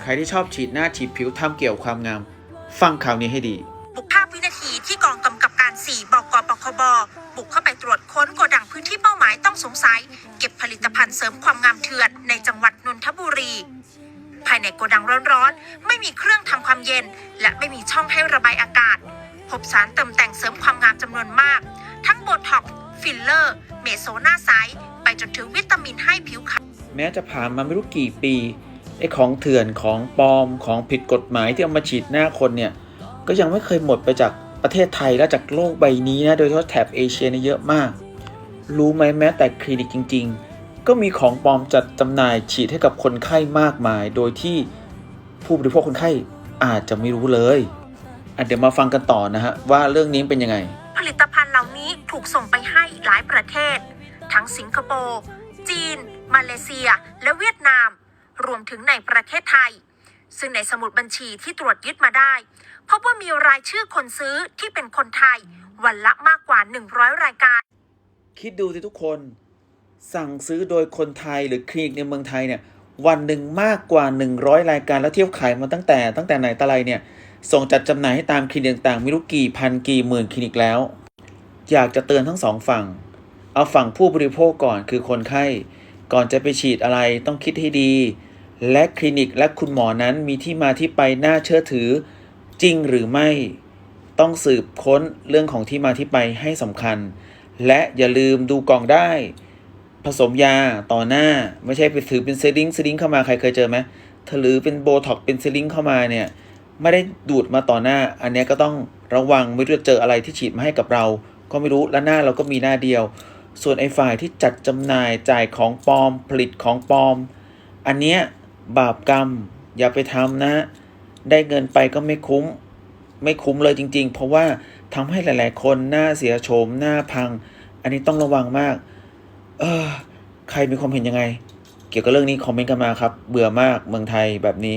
ใครที่ชอบฉีดหน้าฉีดผิวทำเกี่ยวความงาม ฟังข่าวนี้ให้ดีบุกภาพวินาทีที่กองกำกับการ 4 บกปคบ บุกเข้าไปตรวจค้นโกดังพื้นที่เป้าหมายต้องสงสัย เก็บผลิตภัณฑ์เสริมความงามเถื่อนในจังหวัดนนทบุรี ภายในโกดังร้อนๆ ไม่มีเครื่องทำความเย็น และไม่มีช่องให้ระบายอากาศ พบสารเติมแต่งเสริมความงามจำนวนมาก ทั้งโบท็อกซ์ฟิลเลอร์ เมโซหน้าใสไปจนถึงวิตามินให้ผิวขาวแม้จะผ่านมาไม่รู้กี่ปี ไอ้ของเถื่อนของปลอมของผิดกฎหมายที่เอามาฉีดหน้าคนเนี่ยก็ยังไม่เคยหมดไปจากประเทศไทยและจากโลกใบนี้นะโดยเฉพาะแถบเอเชียเนี่ยเยอะมาก รู้ไหมแม้แต่คลินิกจริง ๆ ก็มีของปลอมจัดจำหน่ายฉีดให้กับคนไข้มากมาย โดยที่ผู้บริโภคคนไข้อาจจะไม่รู้เลยเดี๋ยวมาฟังกันต่อนะฮะว่าเรื่องนี้เป็นยังไง ผลิตภัณฑ์เหล่านี้ถูกส่งไปให้หลายประเทศ ทั้งสิงคโปร์ จีน มาเลเซีย และเวียดนาม รวมถึงในประเทศไทย ซึ่งในสมุดบัญชีที่ตรวจยึดมาได้พบว่ามีรายชื่อคนซื้อที่เป็นคนไทย วันละมากกว่า 100 รายการ คิดดูสิทุกคน สั่งซื้อโดยคนไทยหรือคลินิกในเมืองไทยเนี่ยวันหนึ่งมากกว่า 100 รายการแล้วเที่ยวขายมาตั้งแต่ตั้งแต่ไหนแต่ไรเนี่ยส่งจัดจำหน่ายให้ตามคลินิกต่างๆไม่รู้กี่พันกี่หมื่นคลินิกแล้ว อยากจะเตือนทั้งสองฝั่ง เอาฝั่งผู้บริโภคก่อนคือคนไข้ ก่อนจะไปฉีดอะไรต้องคิดให้ดี และคลินิกและคุณหมอนั้นมีที่มาที่ไปน่าเชื่อถือจริงหรือไม่ ต้องสืบค้นเรื่องของที่มาที่ไปให้สำคัญ และอย่าลืมดูกล่องได้ ผสมยาต่อหน้า ไม่ใช่ไปถือเป็นเซริงเซริงเข้ามาใครเคยเจอไหมถ้าหรือเป็นโบท็อกเป็นเซริงเข้ามาเนี่ยไม่ได้ดูดมาต่อหน้า อันนี้ก็ต้องระวังไม่รู้จะเจออะไรที่ฉีดมาให้กับเรา ก็ไม่รู้และหน้าเราก็มีหน้าเดียว ส่วนไอ้ฝ่ายที่จัดจำหน่ายจ่ายของปลอมผลิตของปลอม อันเนี้ย บาปกรรม อย่าไปทำนะ ได้เงินไปก็ไม่คุ้ม ไม่คุ้มเลยจริง ๆ เพราะว่าทำให้หลาย ๆ คนหน้าเสียโฉมหน้าพัง อันนี้ต้องระวังมาก เออ ใครมีความเห็นยังไง เกี่ยวกับเรื่องนี้คอมเมนต์กันมาครับ เบื่อมากเมืองไทยแบบนี้